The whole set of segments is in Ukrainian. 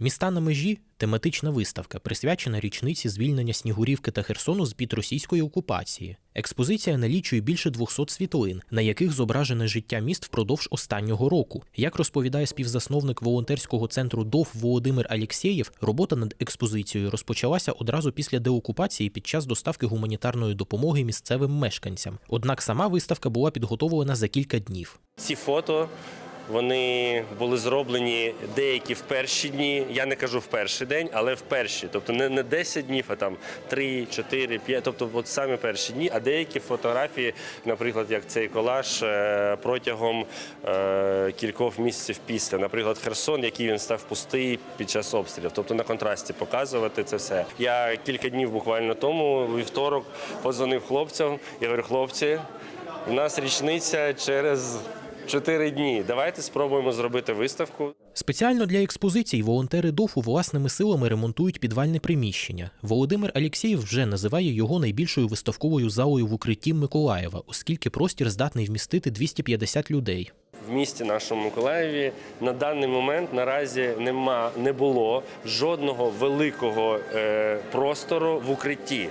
Міста на межі тематична виставка, присвячена річниці звільнення Снігурівки та Херсону з під російської окупації. Експозиція налічує більше 200 світлин, на яких зображене життя міст впродовж останнього року. Як розповідає співзасновник волонтерського центру ДОВ Володимир Алєксєєв, робота над експозицією розпочалася одразу після деокупації під час доставки гуманітарної допомоги місцевим мешканцям. Однак сама виставка була підготовлена за кілька днів. Ці фото вони були зроблені деякі в перші дні. Я не кажу в перший день, але в перші. Тобто не, не 10 днів, а там 3, 4, 5. Тобто, от саме перші дні. А деякі фотографії, наприклад, як цей колаж е, протягом е, кількох місяців після. Наприклад, Херсон, який він став пустий під час обстрілів. Тобто на контрасті показувати це все. Я кілька днів буквально тому, вівторок, подзвонив хлопцям. Я говорю, хлопці, у нас річниця через. Чотири дні. Давайте спробуємо зробити виставку. Спеціально для експозицій волонтери ДОФу власними силами ремонтують підвальне приміщення. Володимир Алєксєєв вже називає його найбільшою виставковою залою в укритті Миколаєва, оскільки простір здатний вмістити 250 людей. В місті нашому Миколаєві на даний момент наразі нема не було жодного великого е, простору в укритті.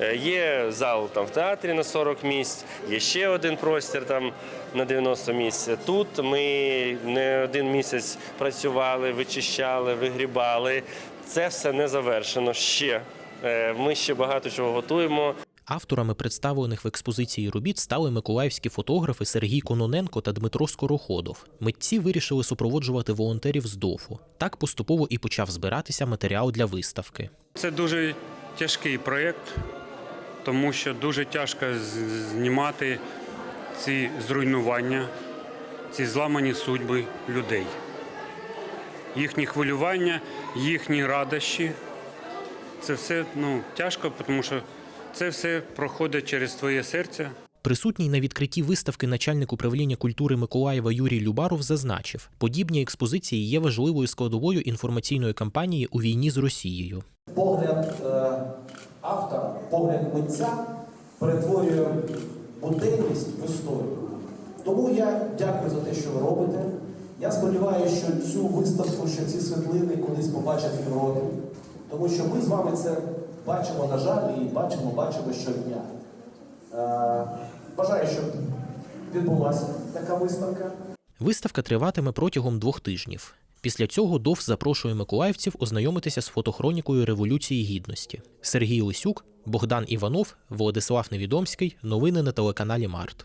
Е, є зал там в театрі на 40 місць, є ще один простір там на 90 місць. Тут ми не один місяць працювали, вичищали, вигрібали. Це все не завершено ще. Е, Ми ще багато чого готуємо. Авторами представлених в експозиції робіт стали миколаївські фотографи Сергій Кононенко та Дмитро Скороходов. Митці вирішили супроводжувати волонтерів з ДОФу. Так поступово і почав збиратися матеріал для виставки. Це дуже тяжкий проєкт, тому що дуже тяжко знімати ці зруйнування, ці зламані судьби людей. Їхні хвилювання, їхні радощі. Це все ну, тяжко, тому що це все проходить через твоє серце. Присутній на відкритті виставки начальник управління культури Миколаєва Юрій Любаров зазначив, подібні експозиції є важливою складовою інформаційної кампанії у війні з Росією. погляд е, автора, погляд митця перетворює буденність в історію. Тому я дякую за те, що ви робите. Я сподіваюся, що цю виставку, що ці світлини колись побачать в Європі. Тому що ми з вами це бачимо, на жаль, і бачимо, бачимо щодня. Е, Бажаю, щоб відбулася така виставка. Виставка триватиме протягом двох тижнів. Після цього ДОВ запрошує миколаївців ознайомитися з фотохронікою Революції Гідності. Сергій Лисюк, Богдан Іванов, Владислав Невідомський. Новини на телеканалі Март.